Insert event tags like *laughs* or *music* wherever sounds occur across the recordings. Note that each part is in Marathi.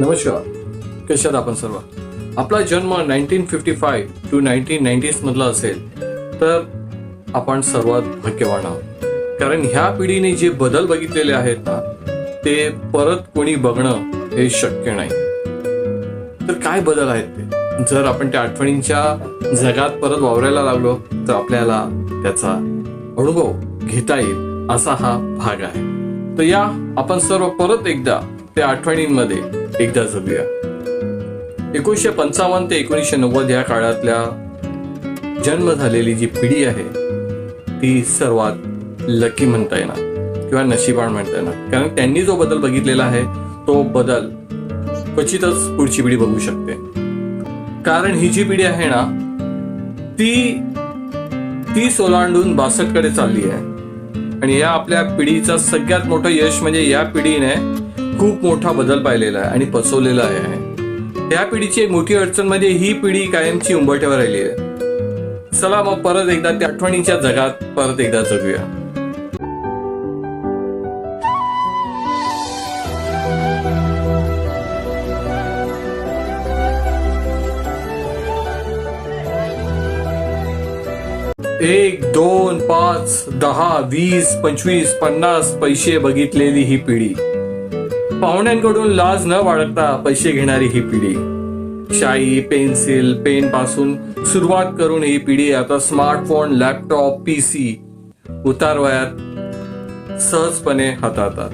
नमस्कार. कशात आपण सर्व? आपला जन्म nineteen fifty five to nineteen nineties मधला असेल तर आपण सर्वात भाग्यवान आहोत. कारण ह्या पिढीने जे बदल बघितलेले आहेत ना ते परत कोणी बघणं हे शक्य नाही. तर काय बदल आहेत ते? जर आपण त्या आठवणींच्या जगात परत वावरायला लागलो तर आपल्याला त्याचा अनुभव घेता येईल असा हा भाग आहे. तर या आपण सर्व परत एकदा त्या आठवणींमध्ये एकदा जगूया. एकोणीसशे पंचावन्न ते एकोणीसशे नव्वद या काळातल्या जन्म झालेली जी पिढी आहे ती सर्वात लकी म्हणता येणार किंवा नशिबाण म्हणता येणार. कारण त्यांनी जो बदल बघितलेला आहे तो बदल क्वचितच पुढची पिढी बघू शकते. कारण ही जी पिढी आहे ना ती ती ओलांडून बासष्टकडे चालली आहे. आणि या आपल्या पिढीचं सगळ्यात मोठं यश म्हणजे या पिढीने खूप मोठा बदल पाहिलेला आहे आणि पचवलेला आहे. या पिढीची मोठी अडचण म्हणजे ही पिढी कायमची उंबरठ्यावर राहिली आहे. चला मग परत एकदा त्या आठवणीच्या जगात परत एकदा जगूया. एक दोन पाच दहा वीस पंचवीस पन्नास पैसे बघितलेली ही पिढी. पाहुण्यांकडून लाज न बाळगता पैसे घेणारी ही पिढी. शाई पेन्सिल पेन पासून सुरुवात करून ही पिढी आता स्मार्टफोन लॅपटॉप पीसी उतारवयात सहजपणे हाताळतात.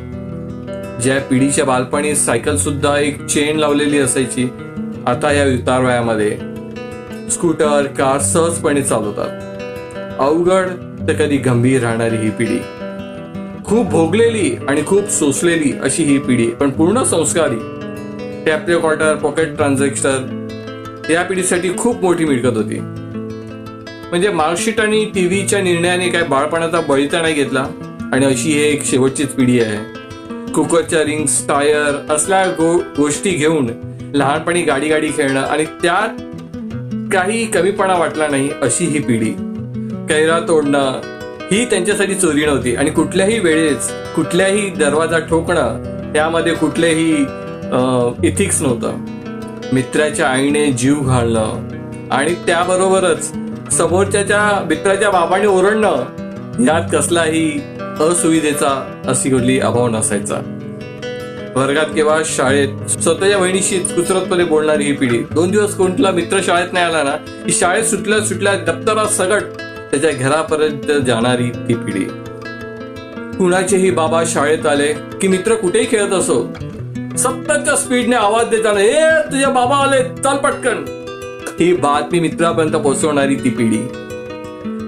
ज्या पिढीच्या बालपणी सायकल सुद्धा एक चेन लावलेली असायची आता या उतारवयामध्ये स्कूटर कार सहजपणे चालवतात. अवघड तर कधी गंभीर राहणारी ही पिढी. खूप भोगलेली आणि खूप सोसलेली अशी ही पिढी पण पूर्ण संस्कारी. टॅप क्वार्टर पॉकेट ट्रान्झॅक्टर या पिढीसाठी खूप मोठी मिळकत होती. म्हणजे मार्कशीट आणि टीव्हीच्या निर्णयाने काय बाळपणाचा बळीता नाही घेतला आणि अशी ही एक शेवटचीच पिढी आहे. कुकरच्या रिंग्स टायर असल्या गो गोष्टी घेऊन लहानपणी गाडी गाडी खेळणं आणि त्यात काही कमीपणा वाटला नाही अशी ही पिढी. कैरा तोडणं ही त्यांच्यासाठी चोरी नव्हती. आणि कुठल्याही वेळेस कुठल्याही दरवाजा ठोकणं त्यामध्ये कुठलेही इथिक्स नव्हतं. मित्राच्या आईने जीव घालणं आणि त्याबरोबरच समोरच्या मित्राच्या बाबाने ओरडणं यात कसलाही असुविधेचा अशी कुठली अभाव नसायचा. वर्गात किंवा शाळेत स्वतःच्या बहिणीशी कुचरतपणे बोलणारी ही पिढी. दोन दिवस कोणता मित्र शाळेत नाही आला ना की शाळेत सुटल्या सुटल्या दप्तरात सगट त्याच्या घरापर्यंत जाणारी ती पिढी. कुणाचेही बाबा शाळेत आले की मित्र कुठेही खेळत असो सततच्या स्पीडने आवाज देताना ए तुझ्या बाबा आले चल पटकन. ही बातमी मित्रापर्यंत पोहोचवणारी ती पिढी.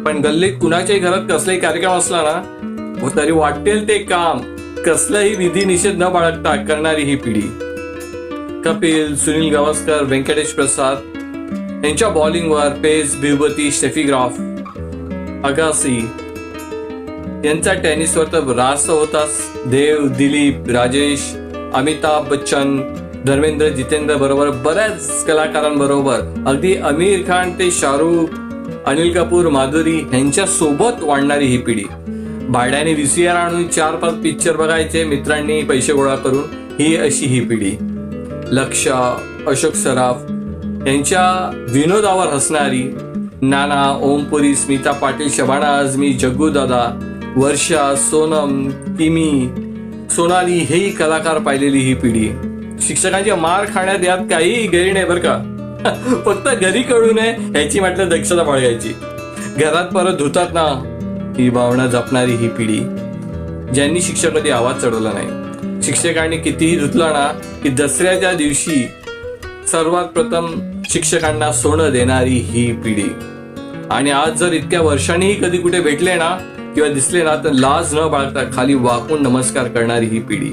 पण गल्लीत कुणाच्याही घरात कसलाही कार्यक्रम असला ना तरी वाटेल ते काम कसलाही विधी निषेध न बाळगता करणारी ही पिढी. कपिल सुनील गावस्कर व्यंकटेश प्रसाद यांच्या बॉलिंगवर पेस भिवती स्टेफीग्राफ अगासी यांचा टेनिसवर तर रास होताच. देव दिलीप राजेश अमिताभ बच्चन धर्मेंद्र जितेंद्र बरोबर बऱ्याच कलाकारांबरोबर. अगदी आमिर खान ते शाहरुख अनिल कपूर माधुरी यांच्या सोबत वाढणारी ही पिढी. भाड्याने व्हीसीआर आणून चार पाच पिक्चर बघायचे मित्रांनी पैसे गोळा करून. ही अशी ही पिढी. लक्ष अशोक सराफ यांच्या विनोदावर हसणारी नाना ओमपुरी स्मिता पाटील शबाना आझमी जग्गू दादा वर्षा सोनम किमी सोनाली हेही कलाकार पाहिलेली ही पिढी. शिक्षकांचे मार खाण्यात यात काही गैर नाही बरं का? *laughs* फक्त घरी कळू नये ह्याची म्हटलं दक्षता बाळगायची. घरात परत धुतात ना ही भावना जपणारी ही पिढी. ज्यांनी शिक्षकांनी आवाज चढवला नाही. शिक्षकांनी कितीही धुतला ना की दसऱ्याच्या दिवशी सर्वात प्रथम शिक्षकांना सोनं देणारी ही पिढी. आणि आज जर इतक्या वर्षांनीही कधी कुठे भेटले ना किंवा दिसले ना तर लाज न बाळगता खाली वाकून नमस्कार करणारी ही पिढी.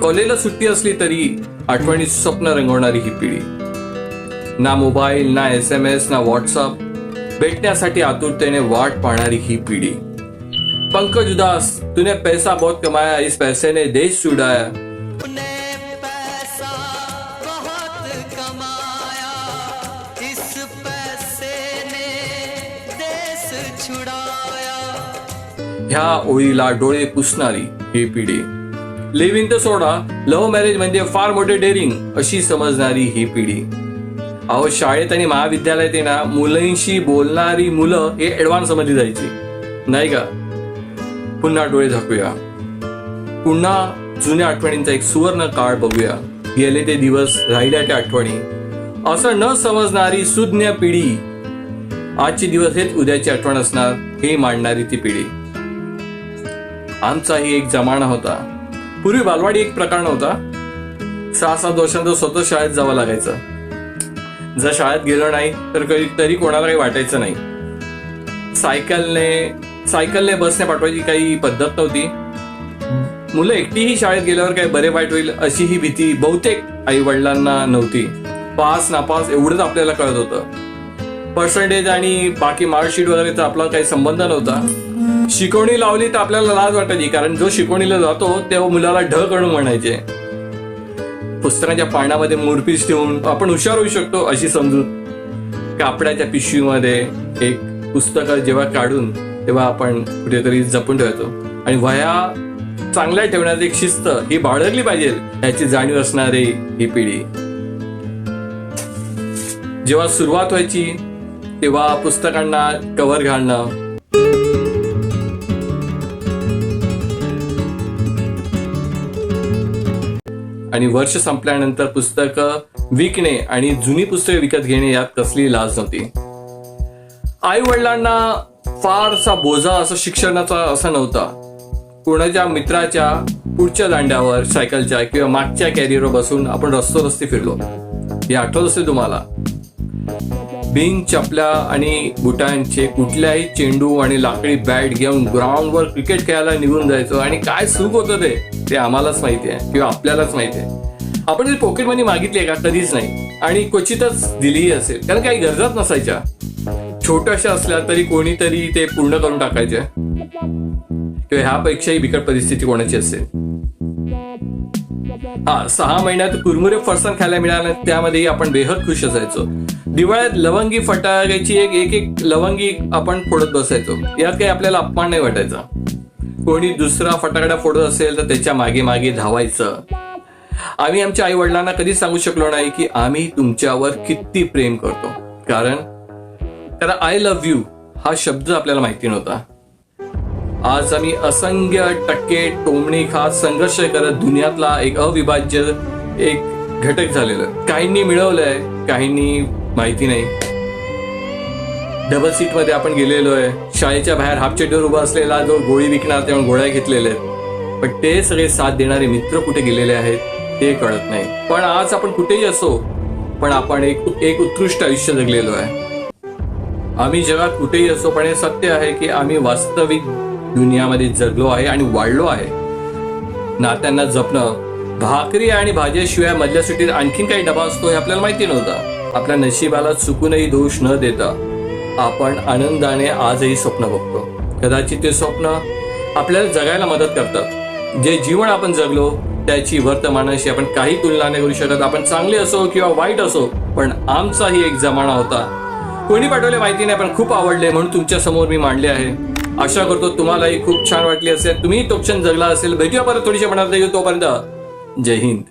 कॉलेजला सुट्टी असली तरी आठवणी स्वप्न रंगवणारी ही पिढी. ना मोबाईल ना एस एम एस ना व्हॉट्सअप. भेटण्यासाठी आतुरतेने वाट पाहणारी ही पिढी. पंकज उदास तूने पैसा बहुत कमाया इस पैसे ने देश छुड़ाया. ह्या ओळीला डोळे पुसणारी ही पिढी. लिव्ह इन तर सोडा लव्ह मॅरेज म्हणजे फार मोठे डेअरिंग अशी समजणारी ही पिढी. अहो शाळेत आणि महाविद्यालयात येणार मुलींशी मुलांशी बोलणारी मुलं हे ऍडव्हान्समध्ये जायची. नाही का? पुन्हा डोळे झाकूया. पुन्हा जुन्या आठवणींचा एक सुवर्ण काळ बघूया. गेले ते दिवस राहिल्या त्या आठवणी. असं न समजणारी सुज्ञ पिढी. आजचे दिवस हेच उद्याची आठवण असणार हे मांडणारी ती पिढी. आमचाही एक जमाना होता. पूर्वी बालवाडी एक प्रकार नव्हता. सहा सात वर्षांचा स्वतः शाळेत जावं लागायचं. जर शाळेत गेलो नाही तर कधी तरी कोणाला काही वाटायचं नाही. सायकलने सायकलने बसने पाठवायची काही पद्धत नव्हती. मुलं एकटीही शाळेत गेल्यावर काही बरे वाईट होईल अशी ही भीती बहुतेक आई वडिलांना नव्हती. पास नापास एवढंच आपल्याला कळत होतं. पर्सेंटेज आणि बाकी मार्कशीट वगैरेचा आपला काही संबंध नव्हता. शिकवणी लावली तर आपल्याला लाज वाटायची कारण जो शिकवणीला जातो तेव्हा मुलाला ढ कडून म्हणायचे. पुस्तकाच्या पानामध्ये मोरपीस ठेवून आपण हुशार होऊ शकतो अशी समजून कापडाच्या पिशवीमध्ये एक पुस्तक जेव्हा काढून तेव्हा आपण कुठेतरी जपून ठेवतो. आणि वह्या चांगल्या ठेवण्याची एक शिस्त ही बाळगली पाहिजे याची जाणीव असणारी ही पिढी. जेव्हा सुरुवात व्हायची तेव्हा पुस्तकांना कव्हर घालणं आणि वर्ष संपल्यानंतर पुस्तकं विकणे आणि जुनी पुस्तके विकत घेणे यात कसली लाज नव्हती. आई वडिलांना फारसा बोजा असं शिक्षणाचा असा नव्हता. कोणाच्या मित्राच्या पुढच्या दांड्यावर सायकलच्या किंवा मागच्या कॅरियरवर बसून आपण रस्तो रस्ते फिरलो. हे आठवत असेल तुम्हाला? बिन चपल्या आणि बुटांचे कुठल्याही चेंडू आणि लाकडी बॅट घेऊन ग्राउंडवर क्रिकेट खेळायला निघून जायचो आणि काय सुख होतं ते? ते आम्हालाच माहिती आहे किंवा आपल्यालाच माहिती आहे. आपण जर पॉकेट मनी मागितली आहे का? कधीच नाही. आणि क्वचितच दिलीही असेल. कारण काही गरजाच नसायच्या. छोट्याशा असल्या तरी कोणीतरी ते पूर्ण करून टाकायचे. किंवा ह्यापेक्षाही बिकट परिस्थिती कोणाची असेल. हा सहा महिन्यात कुरमुरे फरसाण खायला मिळाले. त्यामध्येही आपण बेहद खुश असायचो. दिवाळ्यात लवंगी फटाक्याची एक एक एक लवंगी आपण फोडत बसायचो. यात काही आपल्याला अपमान नाही वाटायचा. कोणी दुसरा फटाकडा फोडत असेल तर त्याच्यामागे मागे धावायचं. आम्ही आमच्या आई वडिलांना कधीच सांगू शकलो नाही की आम्ही तुमच्यावर किती प्रेम करतो. कारण त्याला आय लव्ह यू हा शब्द आपल्याला माहिती नव्हता. आज आम्ही असंख्य टक्के टोमणी खात संघर्ष करत दुनियातला एक अविभाज्य एक घटक झालेलं. काहींनी मिळवलंय काहींनी माहिती नाही. डबल सीटमध्ये आपण गेलेलो आहे शाळेच्या बाहेर हाफ उभा असलेला जो गोळी विकणार त्यामुळे गोळ्या घेतलेल्या आहेत. पण ते सगळे साथ देणारे मित्र कुठे गेलेले आहेत ते कळत नाही. पण आज आपण कुठेही असो पण आपण एक एक उत्कृष्ट आयुष्य जगलेलो आहे. आम्ही जगात कुठेही असो पण हे सत्य आहे की आम्ही वास्तविक दुनियामध्ये जगलो आहे आणि वाढलो आहे. नात्यांना जपणं भाकरी आणि भाज्याशिवाय मधल्या सुटीत आणखीन काही डबा असतो हे आपल्याला माहिती नव्हतं. आपल्या नशिबाला चुकूनही दोष न देता. आपण आनंदाने आजही स्वप्न बघतो. कदाचित ते स्वप्न आपल्याला जगायला मदत करतात जे जीवन आपण जगलो त्याची वर्तमानाशी आपण काही तुलना नाही करू शकत. आपण चांगले असो किंवा वाईट असो पण आमचाही एक जमाना होता. कोणी पाठवले माहिती नाही पण खूप आवडले म्हणून तुमच्यासमोर मी मांडले आहे. आशा करतो तुम्हालाही खूप छान वाटली असेल. तुम्ही तो क्षण जगला असेल. भेटूया परत थोडीशा मनात येऊ तोपर्यंत जय हिंद.